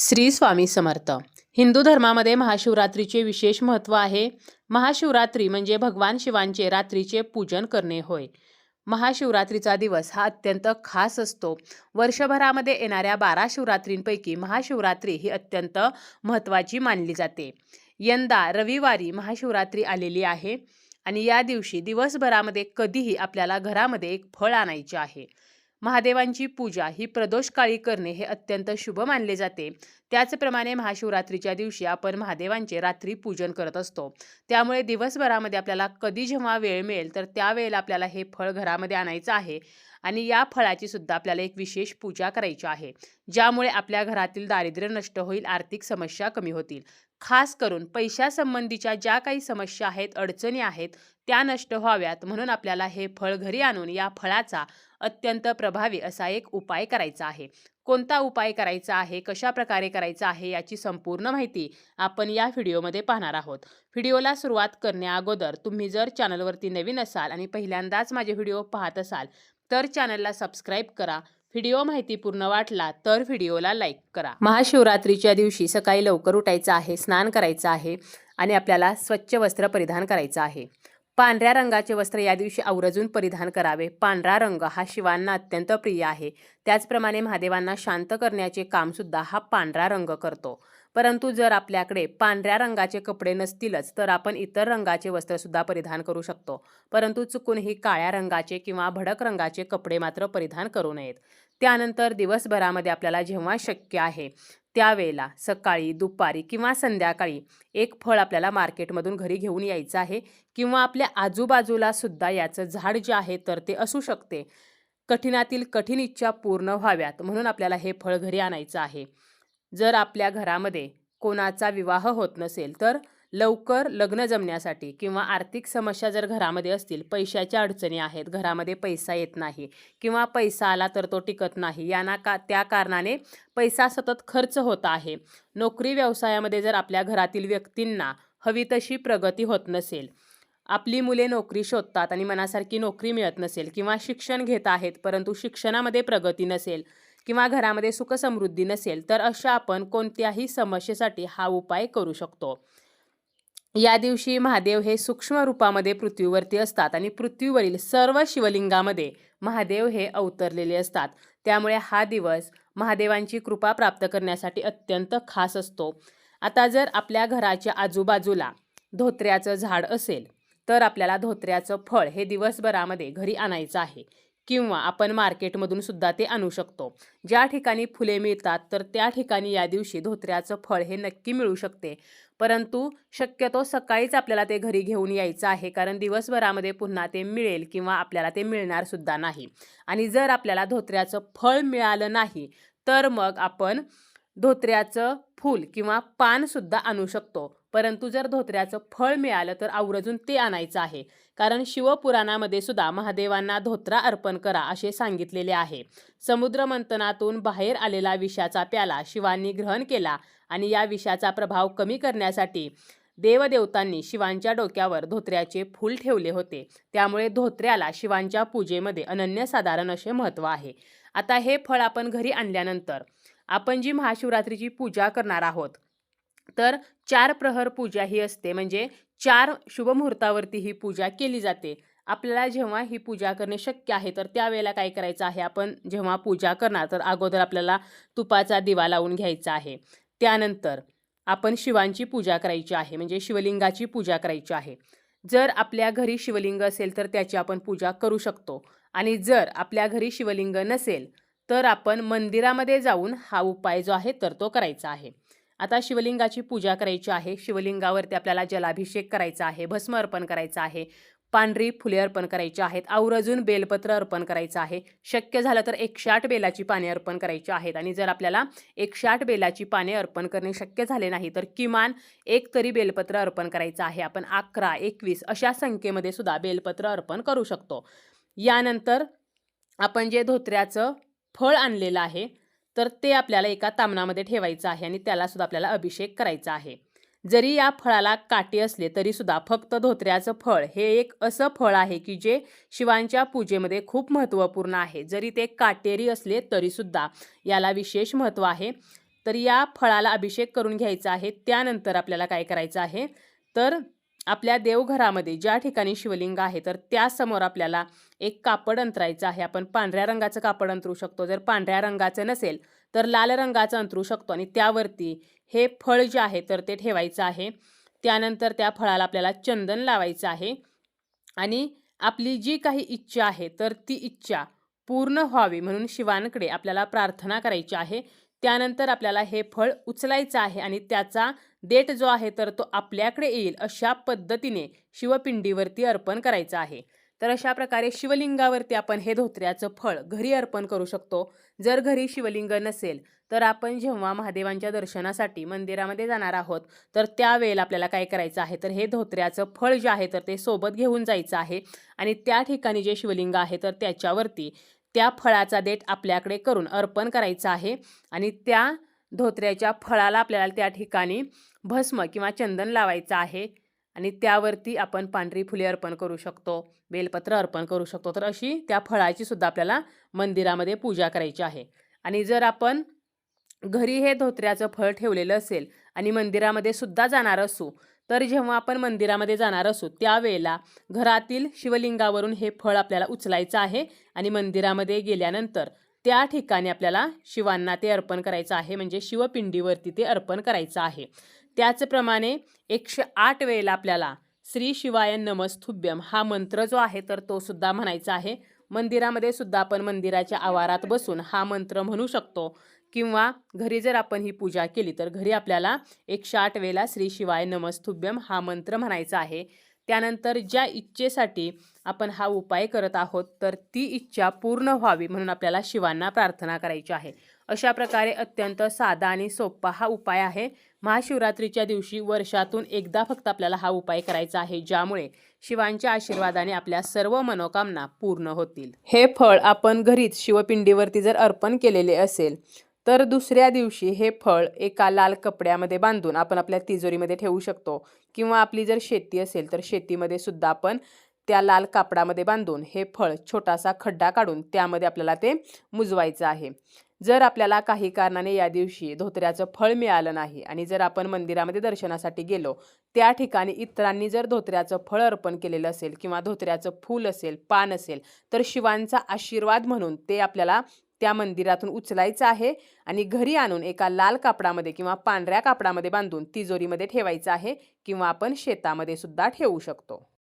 श्री स्वामी समर्थ. हिंदू धर्मामध्ये महाशिवरात्रीचे विशेष महत्त्व आहे. महाशिवरात्री म्हणजे भगवान शिवांचे रात्रीचे पूजन करणे होय. महाशिवरात्रीचा दिवस हा अत्यंत खास असतो. वर्षभरामध्ये येणाऱ्या बारा शिवरात्रींपैकी महाशिवरात्री ही अत्यंत महत्त्वाची मानली जाते. यंदा रविवारी महाशिवरात्री आलेली आहे आणि या दिवशी दिवसभरामध्ये कधीही आपल्याला घरामध्ये एक फळ आणायचे आहे. महादेवांची पूजा ही प्रदोष काळी करणे हे अत्यंत शुभ मानले जाते. त्याचप्रमाणे महाशिवरात्रीच्या दिवशी आपण महादेवांचे रात्री पूजन करत असतो. त्यामुळे दिवसभरामध्ये आपल्याला कधी जेव्हा वेळ मिळेल तर त्यावेळेला आपल्याला हे फळ घरामध्ये आणायचं आहे. आणि या फळाची सुद्धा आपल्याला एक विशेष पूजा करायची आहे. ज्यामुळे आपल्या घरातील दारिद्र्य नष्ट होईल आर्थिक समस्या कमी होतील. खास करून पैशासंबंधीच्या ज्या काही समस्या आहेत अडचणी आहेत त्या नष्ट व्हाव्यात. म्हणून आपल्याला हे फळ घरी आणून या फळाचा अत्यंत प्रभावी असा एक उपाय करायचा आहे. कोणता उपाय करायचा आहे? कशा प्रकारे करायचा आहे? याची संपूर्ण माहिती आपण या व्हिडिओमध्ये पाहणार आहोत. व्हिडिओला सुरुवात करण्याअगोदर तुम्ही जर चॅनलवरती नवीन असाल आणि पहिल्यांदाच माझे व्हिडिओ पाहत असाल तर चॅनलला सबस्क्राईब करा. व्हिडिओ माहितीपूर्ण वाटला तर व्हिडिओला लाईक करा. महाशिवरात्रीच्या दिवशी सकाळी लवकर उठायचं आहे स्नान करायचं आहे आणि आपल्याला स्वच्छ वस्त्र परिधान करायचं आहे. पांढऱ्या रंगाचे वस्त्र या दिवशी आवर्जून परिधान करावे. पांढरा रंग हा शिवांना अत्यंत प्रिय आहे. त्याचप्रमाणे महादेवांना शांत करण्याचे कामसुद्धा हा पांढरा रंग करतो. परंतु जर आपल्याकडे पांढऱ्या रंगाचे कपडे नसतीलच तर आपण इतर रंगाचे वस्त्रसुद्धा परिधान करू शकतो. परंतु चुकूनही काळ्या रंगाचे किंवा भडक रंगाचे कपडे मात्र परिधान करू नयेत. त्यानंतर दिवसभरामध्ये आपल्याला जेव्हा शक्य आहे त्यावेळेला सकाळी दुपारी किंवा संध्याकाळी एक फळ आपल्याला मार्केटमधून घरी घेऊन यायचं आहे किंवा आपल्या आजूबाजूला सुद्धा याचं झाड जे आहे तर ते असू शकते. कठीणातील कठीण इच्छा पूर्ण व्हाव्यात म्हणून आपल्याला हे फळ घरी आणायचं आहे. जर आपल्या घरामध्ये कोणाचा विवाह होत नसेल तर लवकर लग्न जमण्यासाठी किंवा आर्थिक समस्या जर घरामध्ये असतील पैशाच्या अडचणी आहेत घरामध्ये पैसा येत नाही किंवा पैसा आला तर तो टिकत नाही यांना का त्या कारणाने पैसा सतत खर्च होत आहे. नोकरी व्यवसायामध्ये जर आपल्या घरातील व्यक्तींना हवी तशी प्रगती होत नसेल आपली मुले नोकरी शोधतात आणि मनासारखी नोकरी मिळत नसेल किंवा शिक्षण घेत आहेत परंतु शिक्षणामध्ये प्रगती नसेल किंवा घरामध्ये सुखसमृद्धी नसेल तर अशा आपण कोणत्याही समस्येसाठी हा उपाय करू शकतो. या दिवशी महादेव हे सूक्ष्म रूपामध्ये पृथ्वीवरती असतात आणि पृथ्वीवरील सर्व शिवलिंगामध्ये महादेव हे अवतरलेले असतात. त्यामुळे हा दिवस महादेवांची कृपा प्राप्त करण्यासाठी अत्यंत खास असतो. आता जर आपल्या घराच्या आजूबाजूला धोत्र्याचं झाड असेल तर आपल्याला धोत्र्याचं फळ हे दिवसभरामध्ये घरी आणायचं आहे. किंवा आपण मार्केटमधून सुद्धा ते आणू शकतो. ज्या ठिकाणी फुले मिळतात तर त्या ठिकाणी या दिवशी धोत्र्याचं फळ हे नक्की मिळू शकते. परंतु शक्यतो सकाळीच आपल्याला ते घरी घेऊन यायचं आहे कारण दिवसभरामध्ये पुन्हा ते मिळेल किंवा आपल्याला ते मिळणार सुद्धा नाही. आणि जर आपल्याला धोत्र्याचं फळ मिळालं नाही तर मग आपण धोत्र्याचं फूल किंवा पानसुद्धा आणू शकतो. परंतु जर धोत्र्याचं फळ मिळालं तर आवर्जून ते आणायचं आहे. कारण शिवपुराणामध्ये सुद्धा महादेवांना धोत्रा अर्पण करा असे सांगितलेले आहे. समुद्र मंथनातून बाहेर आलेला विषाचा प्याला शिवांनी ग्रहण केला आणि या विषाचा प्रभाव कमी करण्यासाठी देवदेवतांनी शिवांच्या डोक्यावर धोत्र्याचे फूल ठेवले होते. त्यामुळे धोत्र्याला शिवांच्या पूजेमध्ये अनन्यसाधारण असे महत्त्व आहे. आता हे फळ आपण घरी आणल्यानंतर आपण जी महाशिवरात्रीची पूजा करणार आहोत तर चार प्रहर पूजा ही असते. म्हणजे चार शुभमुहूर्तावरती ही पूजा केली जाते. आपल्याला जेव्हा ही पूजा करणे शक्य आहे तर त्यावेळेला काय करायचं आहे? आपण जेव्हा पूजा करणार तर अगोदर आपल्याला तुपाचा दिवा लावून घ्यायचा आहे. त्यानंतर आपण शिवांची पूजा करायची आहे. म्हणजे शिवलिंगाची पूजा करायची आहे. जर आपल्या घरी शिवलिंग असेल तर त्याची आपण पूजा करू शकतो. आणि जर आपल्या घरी शिवलिंग नसेल तर आपण मंदिरामध्ये जाऊन हा उपाय जो आहे तर तो करायचा आहे. आता शिवलिंगाची पूजा करायची आहे. शिवलिंगावरती आपल्याला जलाभिषेक करायचा आहे भस्म अर्पण करायचं आहे पांढरी फुले अर्पण करायची आहेत आवर्जून बेलपत्र अर्पण करायचं आहे. शक्य झालं तर एकशे आठ बेलाची पाने अर्पण करायची आहेत आणि जर आपल्याला एकशे आठ बेलाची पाने अर्पण करणे शक्य झाले नाही तर किमान एक तरी बेलपत्र अर्पण करायचं आहे. आपण अकरा एकवीस अशा संख्येमध्ये सुद्धा बेलपत्र अर्पण करू शकतो. यानंतर आपण जे धोत्र्याचं फळ आणलेलं आहे तर ते आपल्याला एका तामणामध्ये ठेवायचं आहे आणि त्याला सुद्धा आपल्याला अभिषेक करायचा आहे. जरी या फळाला काटे असले तरी सुद्धा फक्त धोत्र्याचं फळ हे एक असं फळ आहे की जे शिवांच्या पूजेमध्ये खूप महत्त्वपूर्ण आहे. जरी ते काटेरी असले तरीसुद्धा याला विशेष महत्त्व आहे. तर या फळाला अभिषेक करून घ्यायचा आहे. त्यानंतर आपल्याला काय करायचं आहे? तर आपल्या देवघरामध्ये ज्या ठिकाणी शिवलिंग आहे तर त्यासमोर आपल्याला एक कापड अंतरायचं आहे. आपण पांढऱ्या रंगाचं कापड अंतरू शकतो. जर पांढऱ्या रंगाचं नसेल तर लाल रंगाचं अंतरू शकतो. आणि त्यावरती हे फळ जे आहे तर ते ठेवायचं आहे. त्यानंतर त्या फळाला आपल्याला चंदन लावायचं आहे. आणि आपली जी काही इच्छा आहे तर ती इच्छा पूर्ण व्हावी म्हणून शिवांकडे आपल्याला प्रार्थना करायची आहे. त्यानंतर आपल्याला हे फळ उचलायचं आहे आणि त्याचा देठ जो आहे तर तो आपल्याकडे येईल अशा पद्धतीने शिवपिंडीवरती अर्पण करायचं आहे. तर अशा प्रकारे शिवलिंगावरती आपण हे धोत्र्याचं फळ घरी अर्पण करू शकतो. जर घरी शिवलिंग नसेल तर आपण जेव्हा महादेवांच्या दर्शनासाठी मंदिरामध्ये जाणार आहोत तर त्यावेळेला आपल्याला काय करायचं आहे? तर हे धोत्र्याचं फळ जे आहे तर ते सोबत घेऊन जायचं आहे आणि त्या ठिकाणी जे शिवलिंग आहे तर त्याच्यावरती त्या फळाचा देठ आपल्याकडे करून अर्पण करायचं आहे आणि त्या धोत्र्याच्या फळाला आपल्याला त्या ठिकाणी भस्म किंवा चंदन लावायचं आहे. आणि त्यावरती आपण पांढरी फुले अर्पण करू शकतो बेलपत्र अर्पण करू शकतो. तर अशी त्या फळाची सुद्धा आपल्याला मंदिरामध्ये पूजा करायची आहे. आणि जर आपण घरी हे धोत्र्याचं फळ ठेवलेलं असेल आणि मंदिरामध्ये सुद्धा जाणार असू तर जेव्हा आपण मंदिरामध्ये जाणार असू त्यावेळेला घरातील शिवलिंगावरून हे फळ आपल्याला उचलायचं आहे आणि मंदिरामध्ये गेल्यानंतर त्या ठिकाणी आपल्याला शिवांना ते अर्पण करायचं आहे. म्हणजे शिवपिंडीवरती ते अर्पण करायचं आहे. त्याचप्रमाणे एकशे आठ वेळेला आपल्याला श्री शिवाय नमस्तुभ्यम हा मंत्र जो आहे तर तो सुद्धा म्हणायचा आहे. मंदिरामध्ये सुद्धा आपण मंदिराच्या आवारात बसून हा मंत्र म्हणू शकतो. किंवा घरी जर आपण ही पूजा केली तर घरी आपल्याला एकशे आठ वेळेला श्री शिवाय नमस्तुभ्यम हा मंत्र म्हणायचा आहे. त्यानंतर ज्या इच्छेसाठी आपण हा उपाय करत आहोत तर ती इच्छा पूर्ण व्हावी म्हणून आपल्याला शिवांना प्रार्थना करायची आहे. अशा प्रकारे अत्यंत साधा आणि सोपा हा उपाय आहे. महाशिवरात्रीच्या दिवशी वर्षातून एकदा फक्त आपल्याला हा उपाय करायचा आहे ज्यामुळे शिवांच्या आशीर्वादाने आपल्या सर्व मनोकामना पूर्ण होतील. हे फळ आपण घरीच शिवपिंडीवरती जर अर्पण केलेले असेल तर दुसऱ्या दिवशी हे फळ एका लाल कपड्यामध्ये बांधून आपण आपल्या तिजोरीमध्ये ठेवू शकतो. किंवा आपली जर शेती असेल तर शेतीमध्ये सुद्धा आपण त्या लाल कापडामध्ये बांधून हे फळ छोटासा खड्डा काढून त्यामध्ये आपल्याला ते मुजवायचं आहे. जर आपल्याला काही कारणाने या दिवशी धोत्र्याचं फळ मिळालं नाही आणि जर आपण मंदिरामध्ये दर्शनासाठी गेलो त्या ठिकाणी इतरांनी जर धोत्र्याचं फळ अर्पण केलेलं असेल किंवा धोत्र्याचं फूल असेल पान असेल तर शिवांचा आशीर्वाद म्हणून ते आपल्याला त्या मंदिरातून उचलायचं आहे आणि घरी आणून एका लाल कापडामध्ये किंवा पांढऱ्या कापडामध्ये बांधून तिजोरीमध्ये ठेवायचं आहे किंवा आपण शेतामध्ये सुद्धा ठेवू शकतो.